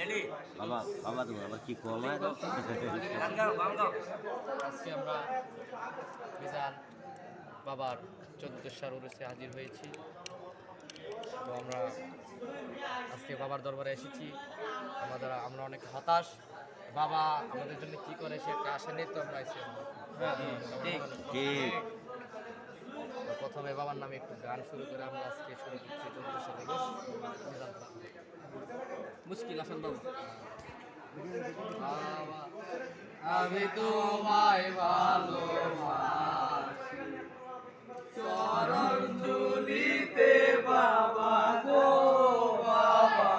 বাবা বাবা তুমি আবার কি কম হয়? আজকে আমরা মিজান বাবার চোদ্দোশার উরুসে হাজির হয়েছি। তো আমরা আজকে বাবার দরবারে এসেছি। আমাদের আমরা অনেক হতাশ। বাবা আমাদের জন্য কি করে সে একটা আশা নেই তো আমরা এসে প্রথমে বাবার নামে একটু গান শুরু করে আমরা আজকে শুরু করছি চোদ্দোশো দিবস বাবা। মুশকিল বাবু বাবা, আমি তোমায় ভালোবাসি। চরণ ধুলিতে বাবা গো বাবা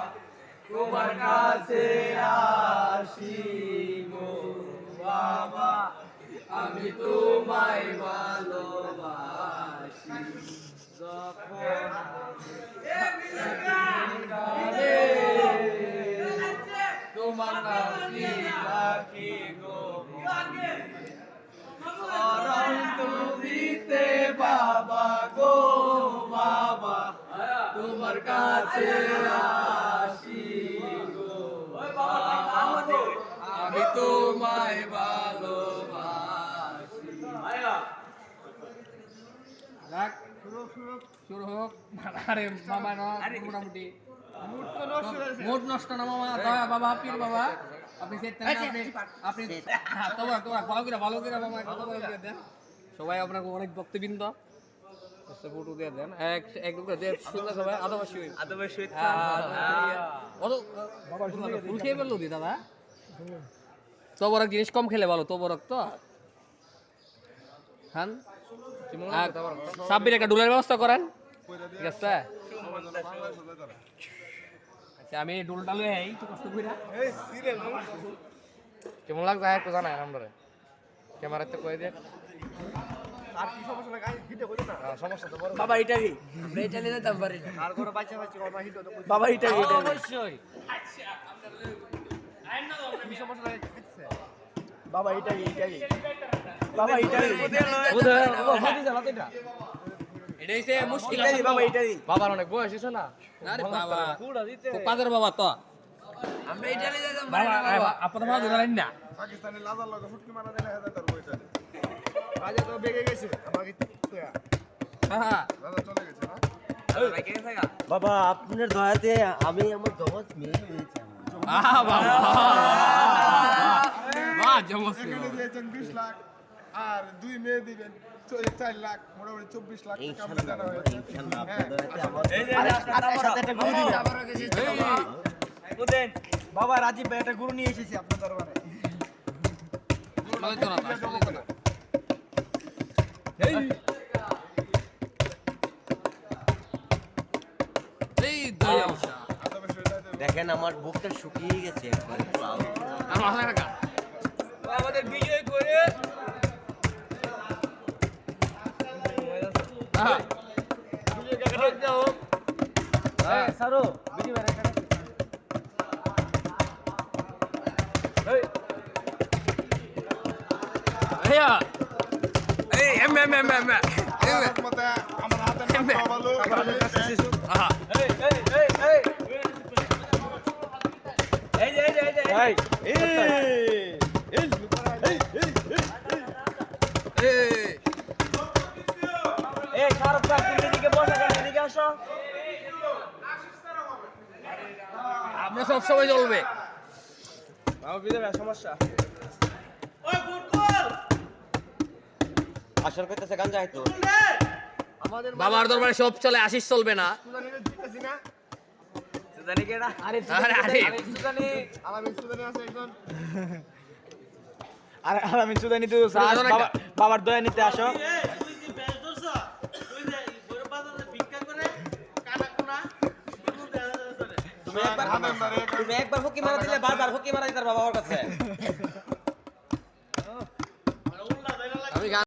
তোমার কাছে আসি গো বাবা আমি তোমায় ভালোবাসি। যখন তোমার গো তুলিতে বাবা গো বাবা তোমার কাছে আসি গো। আমি তোমায় ভালোবাসি। শুরু হোক। আরে মামা না মোটামুটি। মুড নষ্ট না মামা দয়া বাবা পীর বাবা আপনি আপনি আপনি হ্যাঁ, তোমার তোমার ভালো করে ভালো করে মামা একটা ভালো করে দেন সবাই আপনাকে অনেক ভক্তবৃন্দ ফটো দিয়ে দেন এক এক করে দিয়ে সুন্দর সবাই আদাবাসী হই আদবের হ্যাঁ, অত বাবা ফুল খেয়ে ফেলল দি দাদা তো বড় জিনিস কম খেলে ভালো তো বড় তো হ্যাঁ সাব্বির একটা ডুলের ব্যবস্থা করেন ঠিক আছে আচ্ছা আমি ডুল ডালু এই তো কষ্ট কইরা কেমন লাগছে একটু জানাই আমরা ক্যামেরাতে কই দে আর কি সমস্যা লাগে ভিডিও করতে না। সমস্যা তো বড়। বাবা এটা কি এটা নিয়ে যেতে পারি আর কোনো বাচ্চা বাচ্চা কথা হিটো বাবা এটা কি অবশ্যই। কি সমস্যা লাগে বাবা এটা কি এটা কি বাবা এটা কি বাবা ফাটি যা এটা। এটা হইছে মুশকিল বাবা এটা বাবার অনেক বয়স হয়েছে না? আরে বাবা কুড়া দিতে খুব বাবা তো। আমরা এটা নিয়ে বাবা আপনাদের বাবা ধরেন না। পাকিস্তানি লাজার লগে ফুটকি মারা দিলে হাজার তার বইটা আজ তো বেগে গেছে আমাকে হ্যাঁ দাদা চলে গেছে না? বাবা আপনার দয়াতে আমি আমার জগৎ মিলে হয়েছে। আহা বাবা। বাহ জমস এখানে দিয়েছেন বিশ লাখ। আর দুই মেয়ে দিবেন চার লাখ মোটামুটি চব্বিশ লাখ টাকা জানা হয়েছে। ইনশাল্লাহ হ্যাঁ, বাবা রাজীব ভাই একটা গুরু নিয়ে এসেছি আপনার দরবারে। দেখেন আমার বুকটা শুকিয়ে গেছে একবারে আমাদের বিজয় করে বিজয় ভাই একটা এই। ভাইয়া। এই এম এম এম এম নাম ভালো। আহা। এই এই এই এই এই যে এই যে এই যে এই এই এই এই শাহরুখ খান তুমি এদিকে বসে কেন এদিকে আসো আমরা সব সময় চলবে সমস্যা? আসর করতেছে গান বাবার দরবারে সব চলে আশিস চলবে না। জিতেছি না। সুদানি কেডা আরে আরে আরে সুদানি আলামিন সুদানি আছে একজন আরে আলামিন সুদানি তো সুদানি বাবা বাবার দয়া নিতে আসো তুমি একবার আনন্দ রে তুমি একবার হুকি মারা দিলে বারবার হুকি মারা দিতার বাবা ওর কাছে।